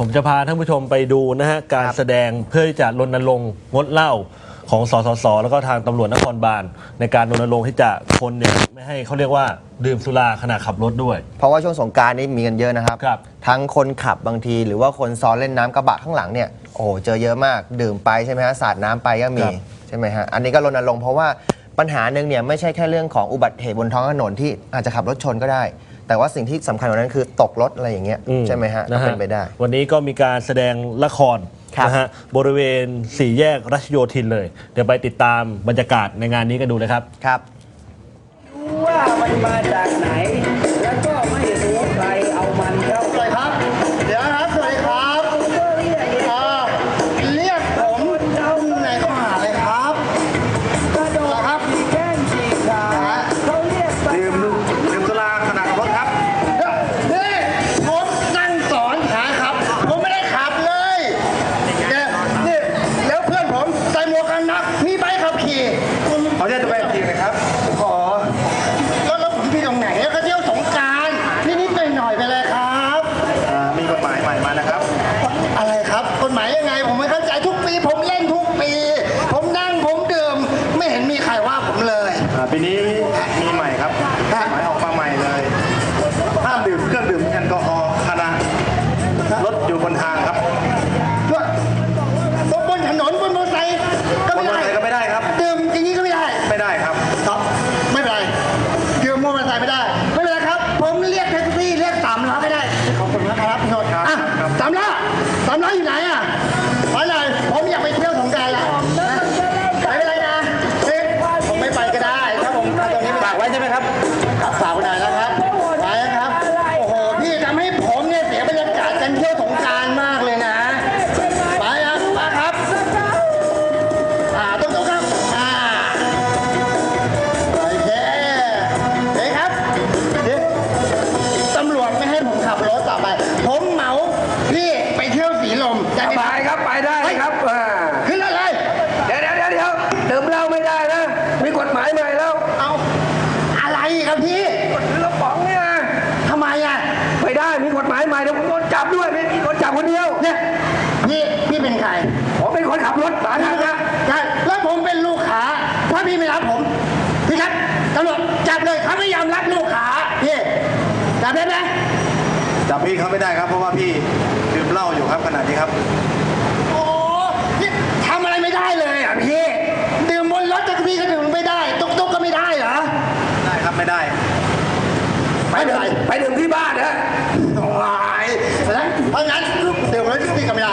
ผมจะพาท่านผู้ชมไปดูนะฮะการแสดงเพื่อที่จะรณรงค์งดเหล้าของสสส แล้วก็ทางตำรวจนครบาลในการรณรงค์ที่จะคนเนี่ยไม่ให้เขาเรียกว่าดื่มสุราขณะขับรถด้วย เพราะว่าช่วงสงการนี้มีกันเยอะนะครับรบทั้งคนขับบางทีหรือว่าคนซ้อนเล่นน้ำกระบะข้างหลังเนี่ยโอ้เจอเยอะมากดื่มไปใช่ไหมฮะสาดน้ำไปก็มีใช่ไหมฮะอันนี้ก็รณรงค์เพราะว่าปัญหาหนึ่งเนี่ยไม่ใช่แค่เรื่องของอุบัติเหตุบนท้องถนนที่อาจจะขับรถชนก็ได้ แต่ว่าสิ่งที่สำคัญกว่านั้นคือตกรถอะไรอย่างเงี้ยใช่ไหมฮะก็เป็นไปได้ วันนี้ก็มีการแสดงละครครนะฮะบริเวณสี่แยกรัชโยธินเลย เดี๋ยวไปติดตามบรรยากาศในงานนี้กันดูเลยครับ ครับว่ามันมาจากไหนำรวจจับเลยเขาไม่ยอมรับลูกขาพี่จับได้ไหมจับพี่เขาไม่ได้ครับ เพราะว่าพี่ดื่มเหล้าอยู่ครับขณะนี้ครับ โอ้ยทำอะไรไม่ได้เลยอะพี่ดื่มบนรถจักรพี่ก็ดื่มไม่ได้ตุ๊กตุ๊กก็ไม่ได้เหรอได้ครับไม่ได้ ไปไดินไปดื่มที่บ้านนะโอ้ยเพราะงั้นเดื่มแล้วที่พี่ก็ไม่ได้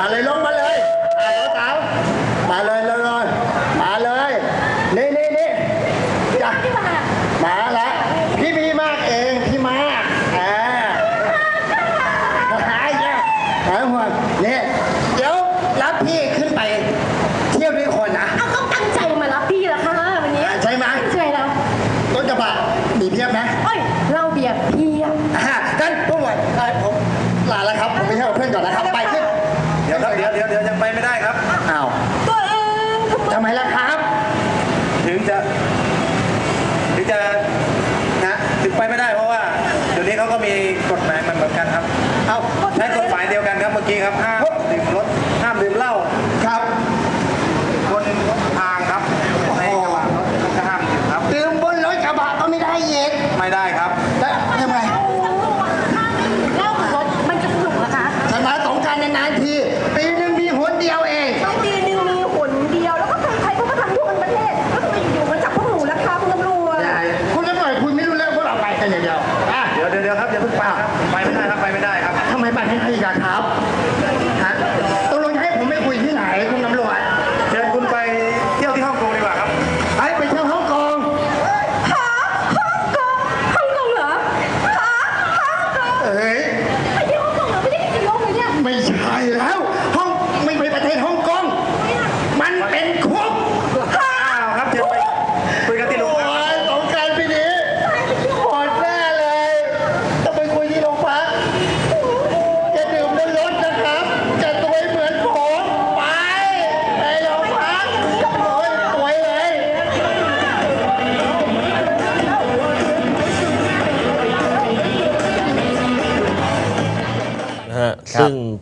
Dale lo เดี๋ยวยังไปไม่ได้ครับ อ้าวตัวเองทำไมล่ะครับ ถึงจะ ถึงจะนะถึงไปไม่ได้เพราะว่าเดี๋ยวนี้เขาก็มีกฎหมายมันเหมือนกันครับ เอ้าใช้กฎหมายเดียวกันครับเมื่อกี้ครับห้า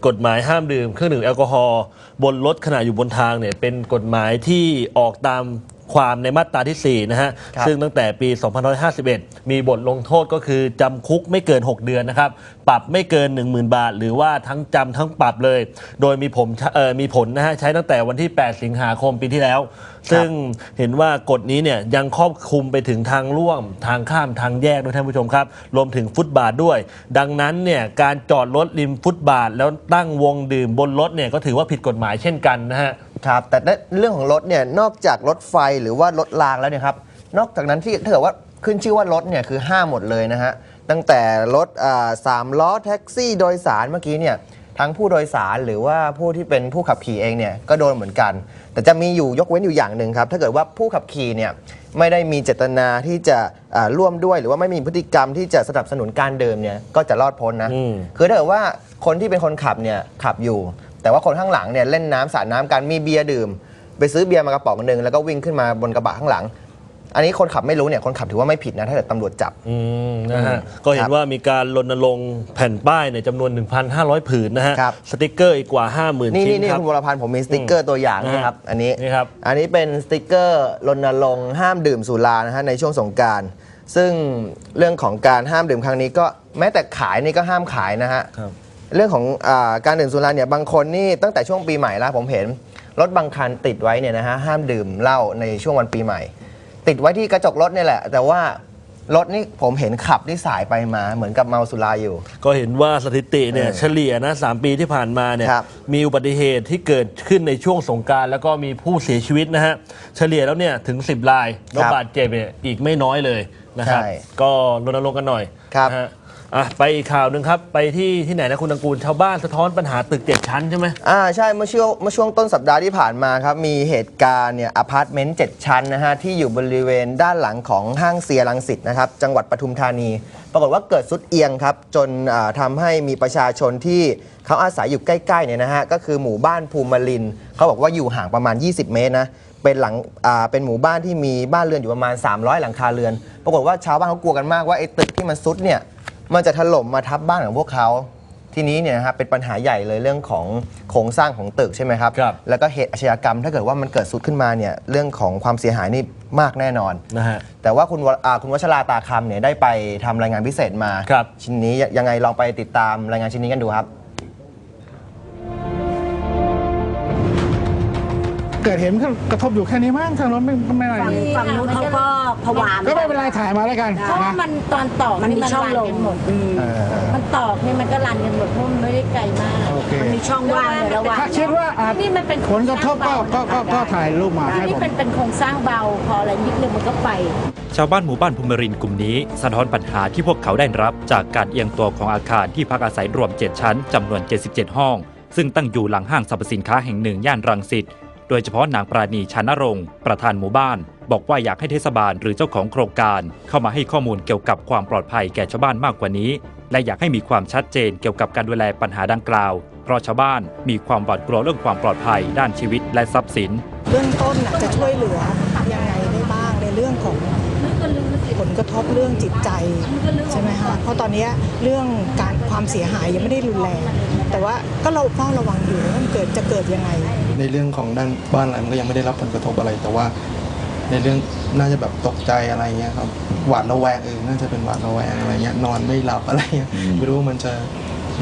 กฎหมายห้ามดื่มเครื่องดื่มแอลกอฮอล์บนรถขณะอยู่บนทางเนี่ยเป็นกฎหมายที่ออกตาม ความในมาตราที่ 4 นะฮะ ครับ ซึ่งตั้งแต่ปี 2551 มีบทลงโทษก็คือจำคุกไม่เกิน 6 เดือนนะครับ ปรับไม่เกิน 10,000 บาท หรือว่าทั้งจำทั้งปรับเลย โดยมีผมเอ่อมีผลนะฮะ ใช้ตั้งแต่วันที่ 8 สิงหาคมปีที่แล้ว ซึ่งเห็นว่ากฎนี้เนี่ยยังครอบคลุมไปถึงทางร่วม ทางข้ามทางแยกด้วยท่านผู้ชมครับ รวมถึงฟุตบาทด้วย ดังนั้นเนี่ยการจอดรถริมฟุตบาท แล้วตั้งวงดื่มบนรถเนี่ยก็ถือว่าผิดกฎหมายเช่นกันนะฮะ ครับแต่ในเรื่องของรถเนี่ยนอกจากรถไฟหรือว่ารถรางแล้วเนี่ยครับนอกจากนั้นที่ถ้าเกิดว่าขึ้นชื่อว่ารถเนี่ยคือห้ามหมดเลยนะฮะตั้งแต่รถอ่าสามล้อแท็กซี่โดยสารเมื่อกี้เนี่ยทั้งผู้โดยสารหรือว่าผู้ที่เป็นผู้ขับขี่เองเนี่ยก็โดนเหมือนกัน แต่จะมีอยู่ยกเว้นอยู่อย่างหนึ่งครับ ถ้าเกิดว่าผู้ขับขี่เนี่ยไม่ได้มีเจตนาที่จะอ่าร่วมด้วย หรือว่าไม่มีพฤติกรรมที่จะสนับสนุนการเดิมเนี่ยก็จะรอดพ้นนะ อืม คือถ้าเกิดว่าคนที่เป็นคนขับเนี่ยขับอยู่ แต่ว่าคนข้างหลังเนี่ยเล่นน้ำสาดน้ำกันมีเบียร์ดื่ม ไปซื้อเบียร์มากระป๋องหนึ่งแล้วก็วิ่งขึ้นมาบนกระบะข้างหลัง อันนี้คนขับไม่รู้เนี่ยคนขับถือว่าไม่ผิดนะถ้าเกิดตำรวจจับ อืมนะฮะอืมก็เห็ครันบว่ามีการรณรงค์แผ่นป้ายในยจำนวน 1,500 ผืนนะฮะ ครับ สติกเกอร์อีกกว่า 50,000 นี่ชิ้นี่นนี่ครับ คุณวรพันธ์ผมมีสติกเกอร์ตัวอย่างอืมนะครับอันนี้นี่ครับ อันนี้เป็นสติกเกอร์รณรงค์ห้ามดื่มสุรานะฮะในช่วงสงกราร ซึ่งเรื่องของการห้ามดื่มครั้งนี้ก็แม้แต่ขายนี่ก็ห้ามขายนะฮะครับ เรื่องของอาการดื่มสุราเนี่ยบางคนนี่ตั้งแต่ช่วงปีใหม่แล้วผมเห็นรถบางคันติดไว้เนี่ยนะฮะห้ามดื่มเหล้าในช่วงวันปีใหม่ ติดไว้ที่กระจกรถนี่แหละ แต่ว่ารถนี่ผมเห็นขับที่สายไปมาเหมือนกับเมาสุราอยู่ ก็เห็นว่าสถิติเนี่ยเออเฉลี่ยนะสามปีที่ผ่านมาเนี่ยครับ มีอุบัติเหตุที่เกิดขึ้นในช่วงสงกรารแล้วก็มีผู้เสียชีวิตนะฮะเฉลี่ยแล้วเนี่ยถึง 10รายแล้วบาดเจ็บเนี่ยอีกไม่น้อยเลยนะครับ ใช่ก็รณรงค์กันหน่อยครับ นะฮะ อะไปอีกข่าวหนึ่งครับ ไปที่ที่ไหนนะคุณตังกูลชาวบ้านสะท้อนปัญหาตึกเจ็ดชั้นใช่ไหมอ่าใช่เมื่อช่วงเมื่อช่วงต้นสัปดาห์ที่ผ่านมาครับ มีเหตุการณ์เนี่ยอพาร์ตเมนต์7ชั้นนะฮะ ที่อยู่บริเวณด้านหลังของห้างเซียรังสิตนะครับ จังหวัดปทุมธานี ปรากฏว่าเกิดสุดเอียงครับ จนอ่าทำาให้มีประชาชนที่เขาอาศัยอยู่ใกล้ๆเนี่ยนะฮะ ก็คือหมู่บ้านภูมิลิน เขาบอกว่าอยู่ห่างประมาณ 20 เมตรนะเป็นหลังอ่าเป็นหมู่บ้านที่มีบ้านเรือนอยู่ประมาณ 300 หลังคาเรือน ปรากฏว่าชาวบ้านเขากลัวกันมากว่าไอ้ตึกที่มันซุดเนี่ย มันจะถล่มมาทับบ้านของพวกเขาทีนี้เนี่ยนะครับเป็นปัญหาใหญ่เลยเรื่องของโครงสร้างของตึกใช่ไหมครับ ครับ แล้วก็เหตุอาชญากรรมถ้าเกิดว่ามันเกิดสุดขึ้นมาเนี่ยเรื่องของความเสียหายนี่มากแน่นอน นะฮะ แต่ว่าคุณวอ่าคุณวัชราตาคำเนี่ยได้ไปทำรายงานพิเศษมา ครับ ชิ้นนี้ยังไงลองไปติดตามรายงานชิ้นนี้กันดูครับ กิดเห็นก็กระทบอยู่แค่นี้มั้งทางรถไม่ไม่อะไรฝั่งฝั่งนู้นเขาก็ผวาก็ไม่เป็นไรถ่ายมาแล้วกันเพราะว่านะมันตอนตอกมันมีช่องลมรันกันหมดอืมเออมันตอกนี่มันก็รันกันหมดเพราะมันไม่ได้ไกลมากโอเคมันมีช่องว่างในระหว่างถ้าคิดว่าอาจนี่มันเป็นผลกระทบก็ก็ก็ก็ถ่ายรูปมาอันให้นี้ผมเป็นเป็นโครงสร้างเบาพออะไรนิดนึงมันก็ไป ชาวบ้านหมู่บ้านภูมิรินทร์กลุ่มนี้ สะท้อนปัญหาที่พวกเขาได้รับ จากการเอียงตัวของอาคารที่พักอาศัยรวม 7 ชั้นจำนวน 77 ห้อง ซึ่งตั้งอยู่หลังห้างสรรพสินค้าแห่งหนึ่งย่านรังสิต โดยเฉพาะนางปราณีชานรงค์ประธานหมู่บ้าน บอกว่าอยากให้เทศบาลหรือเจ้าของโครงการ เข้ามาให้ข้อมูลเกี่ยวกับความปลอดภัยแก่ชาวบ้านมากกว่านี้ และอยากให้มีความชัดเจนเกี่ยวกับการดูแลปัญหาดังกล่าว เพราะชาวบ้านมีความหวาดกลัวเรื่องความปลอดภัย ด้านชีวิตและทรัพย์สิน เบื้องต้นน่ะจะช่วยเหลือยังไงได้บ้างในเรื่องของผลกระทบเรื่องจิตใจใช่ไหมคะเพราะตอนนี้เรื่องการความเสียหายยังไม่ได้รุนแรง แต่ว่าก็เราเฝ้าระวังอยู่ว่ามันเกิดจะเกิดยังไง ในเรื่องของด้านบ้านอะไรมันก็ยังไม่ได้รับผลกระทบอะไร แต่ว่า ในเรื่องน่าจะแบบตกใจอะไรเงี้ยครับหวาดระแวงเออน่าจะเป็นหวาดระแวงอะไรเงี้ยนอนไม่หลับอะไรเงี้ยไม่รู้ว่ามันจะ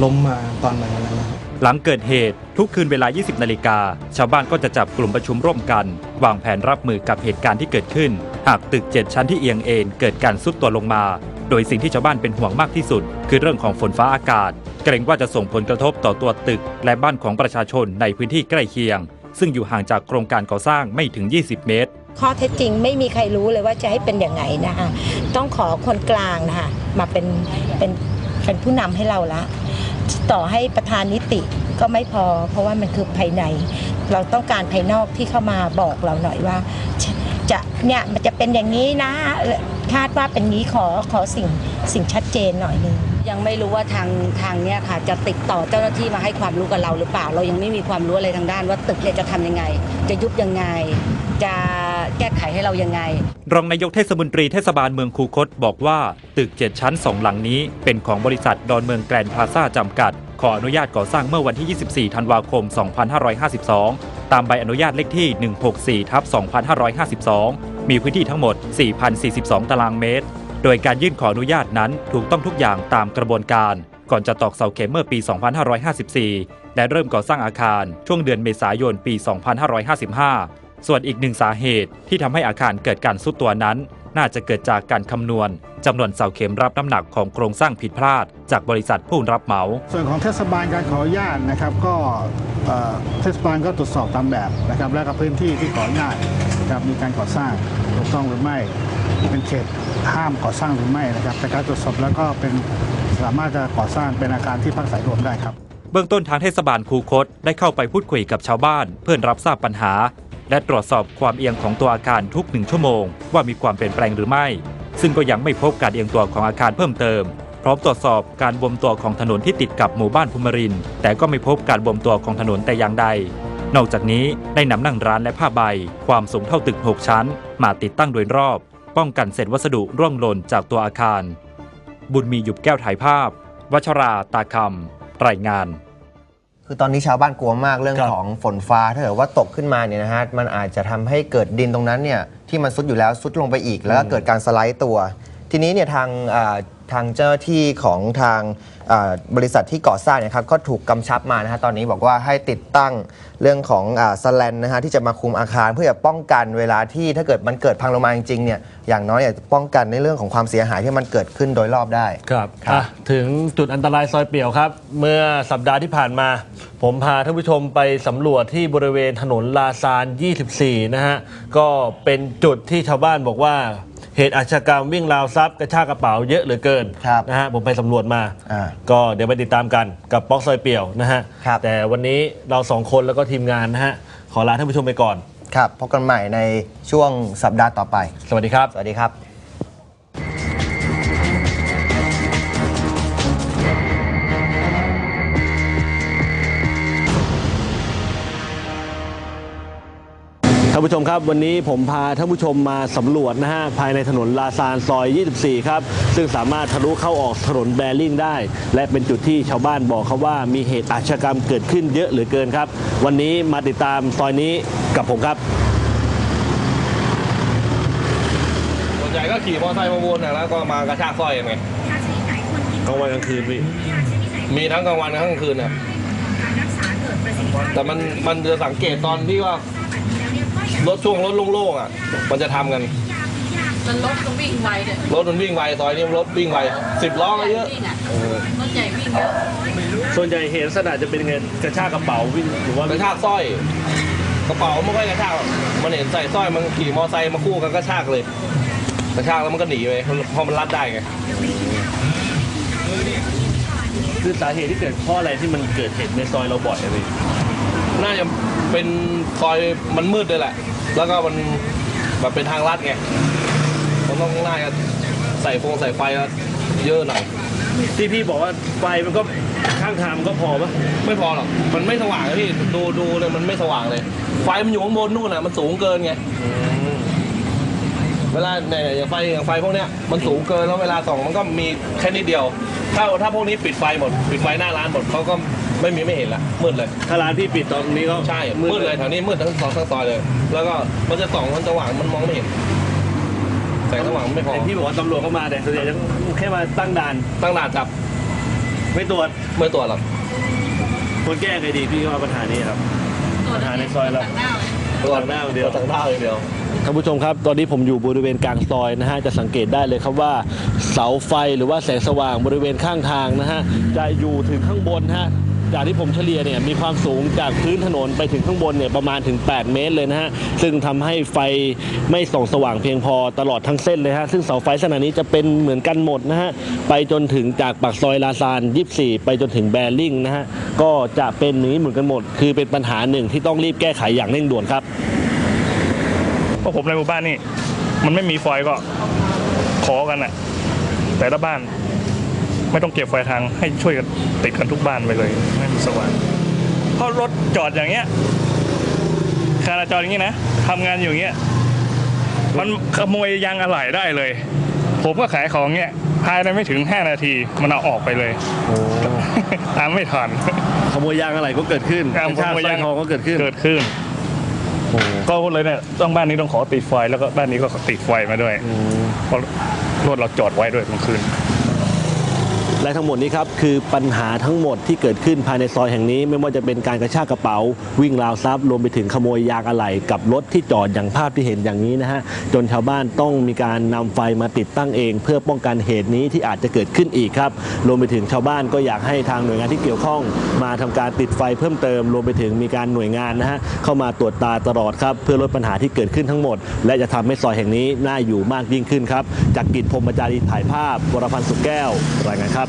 ล้มมาตอนไหนอะไรเงี้ยหลังเกิดเหตุทุกคืนเวลา 20 นาฬิกา ชาวบ้านก็จะจับกลุ่มประชุมร่วมกัน วางแผนรับมือกับเหตุการณ์ที่เกิดขึ้น หากตึก 7 ชั้นที่เอียงเอ็นเกิดการซุดตัวลงมา โดยสิ่งที่ชาวบ้านเป็นห่วงมากที่สุด คือเรื่องของฝนฟ้าอากาศ เกรงว่าจะส่งผลกระทบต่อตัวตึก และบ้านของประชาชนในพื้นที่ใกล้เคียง ซึ่งอยู่ห่างจากโครงการก่อสร้างไม่ถึง 20 เมตร ข้อเท็จจริงไม่มีใครรู้เลยว่าจะให้เป็นอย่างไงนะคะต้องขอคนกลางนะคะมาเป็นเป็นเป็นผู้นำให้เราละ ต่อให้ประธานนิติก็ไม่พอ เพราะว่ามันคือภายใน เราต้องการภายนอกที่เข้ามาบอกเราหน่อยว่า จะเนี่ยมันจะเป็นอย่างนี้นะคาดว่าเป็นนี้ขอขอสิ่งสิ่งชัดเจนหน่อยนึง ยังไม่รู้ว่าทางทางเนี้ยค่ะ จะติดต่อเจ้าหน้าที่มาให้ความรู้กับเราหรือเปล่า เรายังไม่มีความรู้อะไรทางด้านว่าตึกเนี่ยจะทำยังไง จะยุบยังไง จะแก้ไขให้เรายังไง รองนายกเทศมนตรีเทศบาลเมืองคูคตบอกว่า ตึก 7 ชั้น 2 หลังนี้ เป็นของบริษัทดอนเมืองแกรนพลาซ่าจำกัด ขออนุญาตก่อสร้างเมื่อวันที่ 24 ธันวาคม 2552 ตามใบอนุญาตเลขที่ 164ทับ2552 มีพื้นที่ทั้งหมด 4,042 ตารางเมตร โดยการยื่นขออนุญาตนั้นถูกต้องทุกอย่างตามกระบวนการ ก่อนจะตอกเสาเข็มเมื่อปี 2554 และเริ่มก่อสร้างอาคารช่วงเดือนเมษายนปี 2555 ส่วนอีกหนึ่งสาเหตุที่ทำให้อาคารเกิดการซุดตัวนั้น น่าจะเกิดจากการคำนวณจำนวนเสาเข็มรับน้ำหนักของโครงสร้างผิดพลาด จากบริษัทผู้รับเหมา ส่วนของเทศบาลการขออนุญาตนะครับก็เอ่อเทศบาลก็ตรวจสอบตามแบบนะครับและก็พื้นที่ที่ขออนุญาตนะครับมีการก่อสร้างถูกต้องหรือไม่ เป็นเขตห้ามก่อสร้างหรือไม่นะครับแต่การตรวจสอบแล้วก็เป็นสามารถจะก่อสร้างเป็นอาคารที่พักอายรวมได้ครับ เบื้องต้นทางเทศบาลคูคตได้เข้าไปพูดคุยกับชาวบ้าน เพื่อรับทราบปัญหา และตรวจสอบความเอียงของตัวอาคารทุกหนึ่งชั่วโมง ว่ามีความเปลี่ยนแปลงหรือไม่ ซึ่งก็ยังไม่พบการเอียงตัวของอาคารเพิ่มเติมพร้อมตรวจสอบการบวมตัวของถนนที่ติดกับหมู่บ้านภูมิริน แต่ก็ไม่พบการบวมตัวของถนนแต่อย่างใด นอกจากนี้ได้นำนั่งร้านและผ้าใบ ความสูงเท่าตึก 6 ชั้น มาติดตั้งโดยรอบ ป้องกันเศษวัสดุร่วงหล่นจากตัวอาคาร บุญมีหยุบแก้วถ่ายภาพ วัชราตาคำรายงาน คือตอนนี้ชาวบ้านกลัวมากเรื่องครับของฝนฟ้าถ้าเกิดว่าตกขึ้นมาเนี่ยนะฮะมันอาจจะทำให้เกิดดินตรงนั้นเนี่ยที่มันซุดอยู่แล้วซุดลงไปอีก แล้วก็เกิดการสไลด์ตัว ทีนี้เนี่ยทางอ่า ทางเจ้าหน้าที่ของทางอ่าบริษัทที่ก่อสร้างเนี่ยครับก็ถูกกำชับมานะฮะตอนนี้บอกว่าให้ติดตั้งเรื่องของสแลนนะฮะที่จะมาคุมอาคารเพื่อจะป้องกันเวลาที่ถ้าเกิดมันเกิดพังลงมาจริงๆเนี่ยอย่างน้อยเนี่ยป้องกันในเรื่องของความเสียหายที่มันเกิดขึ้นโดยรอบได้ครับครับอะถึงจุดอันตรายซอยเปี่ยวครับ เมื่อสัปดาห์ที่ผ่านมา ผมพาท่านผู้ชมไปสำรวจที่บริเวณถนนลาซาน 24 นะฮะก็เป็นจุดที่ชาวบ้านบอกว่า เหตุอาชญากรรมวิ่งราวทรัพย์กระชากกระเป๋าเยอะเหลือเกินครับนะฮะผมไปสำรวจมา อ่าก็เดี๋ยวไปติดตามกันกับป๊อกซอยเปี่ยวนะฮะ ครับ แต่วันนี้เราสองคนแล้วก็ทีมงานนะฮะ ขอลาท่านผู้ชมไปก่อน ครับพบกันใหม่ในช่วงสัปดาห์ต่อไป สวัสดีครับ สวัสดีครับ ท่านผู้ชมครับวันนี้ผมพาท่านผู้ชมมาสำรวจนะฮะภายในถนนลาซานซอย 24 ครับ ซึ่งสามารถทะลุเข้าออกถนนแบริ่งได้ และเป็นจุดที่ชาวบ้านบอกเขาว่ามีเหตุอาชญากรรมเกิดขึ้นเยอะเหลือเกินครับ วันนี้มาติดตามซอยนี้กับผมครับ ส่วนใหญ่ก็ขี่มอเตอร์ไซค์มาวนน่ะแล้วก็มากระชากสร้อยยังไงกลางวันกลางคืนพี่มีทั้งกลางวันทั้งกลางคืนน่ะแต่มันมันจะสังเกตตอนที่ว่า รถช่วงรถโล่งๆอะ มันจะทำกัน มันรถก็วิ่งไวเนี่ยรถมันวิ่งไวซอยนี้รถวิ่งไวสิบล้อก็เยอะวิ่งอะเออรถใหญ่วิ่งเยอะส่วนใหญ่เหตุลักษณะจะเป็นไงกระชากกระเป๋าวิ่งหรือว่ากระชากสร้อย กระเป๋าไม่ค่อยกระชากหรอกมันเห็นใส่สร้อยมันขี่มอเตอร์ไซค์มาคู่กันกระชากเลยกระชากแล้วมันก็หนีไปเพราะมันรัดได้ไง คือสาเหตุที่เกิดเพราะอะไรที่มันเกิดเหตุในซอยเราบ่อยอะพี่น่าจะเป็นซอยมันมืดด้วยแหละ แล้วก็มันแบบเป็นทางลัดไงมันต้องน่าจะใส่ฟงใส่ไฟแล้วเยอะหน่อยที่พี่บอกว่าไฟมันก็ข้างทางมันก็พอปะไม่พอหรอกมันไม่สว่างเลยพี่ดูดูเลยมันไม่สว่างเลย ไฟมันอยู่ข้างบนนู่นน่ะมันสูงเกินไงเวลาเนี่ยอย่างไฟอย่างไฟพวกเนี้ยมันสูงเกินแล้วเวลาส่องมันก็มีแค่นิดเดียว ถ้าถ้าพวกนี้ปิดไฟหมด ปิดไฟหน้าร้านหมดเขาก็ ไม่มีไม่เห็นละมืดเลย ถ้าร้านพี่ปิดตอนนี้ก็ใช่มืดเลยแถวนี้มืดทั้งสองทั้งซอยเลย แล้วก็มันจะส่องมันสว่างมันมองไม่เห็นแสงสว่างไม่พอแต่พี่บอกว่าตำรวจก็มาแต่ส่วนใหญ่จะแค่มาตั้งด่านตั้งด่านจับ ไม่ตรวจไม่ตรวจหรอกควรแก้ไงดีพี่ว่าปัญหานี้ครับปัญหาในซอยเราตรวจหน้าเดียวต่างด้าวอย่างเดียวท่านผู้ชมครับ ตอนนี้ผมอยู่บริเวณกลางซอยนะฮะ จะสังเกตได้เลยครับว่าเสาไฟหรือว่าแสงสว่างบริเวณข้างทางนะฮะ จะอยู่ถึงข้างบนฮะ จากที่ผมเฉลี่ยเนี่ยมีความสูงจากพื้นถนนไปถึงข้างบนเนี่ยประมาณถึง 8 เมตรเลยนะฮะ ซึ่งทำให้ไฟไม่ส่องสว่างเพียงพอตลอดทั้งเส้นเลยฮะ ซึ่งเสาไฟขนาดนี้จะเป็นเหมือนกันหมดนะฮะ ไปจนถึงจากปากซอยลาซาน 24 ไปจนถึงแบริ่งนะฮะ ก็จะเป็นนี้เหมือนกันหมด คือเป็นปัญหาหนึ่งที่ต้องรีบแก้ไขอย่างเร่งด่วนครับเพราะผมในหมู่บ้านนี่มันไม่มีไฟก็ขอกันอะแต่ละบ้าน ไม่ต้องเก็บไฟทางให้ช่วยกันติดกันทุกบ้านไปเลยให้มันสว่างเพราะรถจอดอย่างเงี้ยคาราจรอย่างงี้นะทำงานอยู่อย่างเงี้ยมันขโมยยางอะไหล่ได้เลย ผมก็ขายของเงี้ยภายในไม่ถึง 5 นาทีมันเอาออกไปเลยโอ้ตามไม่ทันขโมยยางอะไรก็เกิดขึ้นการกระชากสร้อยทองก็เกิดขึ้นเกิดขึ้นโอ้ก็เลยเนี่ยต้องบ้านนี้ต้องขอติดไฟแล้วก็บ้านนี้ก็ติดไฟมาด้วยเพราะรถเราจอดไว้ด้วยกลางคืน และทั้งหมดนี้ครับคือปัญหาทั้งหมดที่เกิดขึ้นภายในซอยแห่งนี้ ไม่ว่าจะเป็นการกระชากกระเป๋า วิ่งราวทรัพย์รวมไปถึงขโมยยางอะไหล่กับรถที่จอดอย่างภาพที่เห็นอย่างนี้นะฮะจนชาวบ้านต้องมีการนำไฟมาติดตั้งเอง เพื่อป้องกันเหตุนี้ที่อาจจะเกิดขึ้นอีกครับรวมไปถึงชาวบ้านก็อยากให้ทางหน่วยงานที่เกี่ยวข้อง มาทำการติดไฟเพิ่มเติม รวมไปถึงมีการหน่วยงานนะฮะเข้ามาตรวจตาตลอดครับเพื่อลดปัญหาที่เกิดขึ้นทั้งหมด และจะทำให้ซอยแห่งนี้น่าอยู่มากยิ่งขึ้นครับจากกิจพรมจารีถ่ายภาพวรพันธ์สุขแก้วรายงานครับ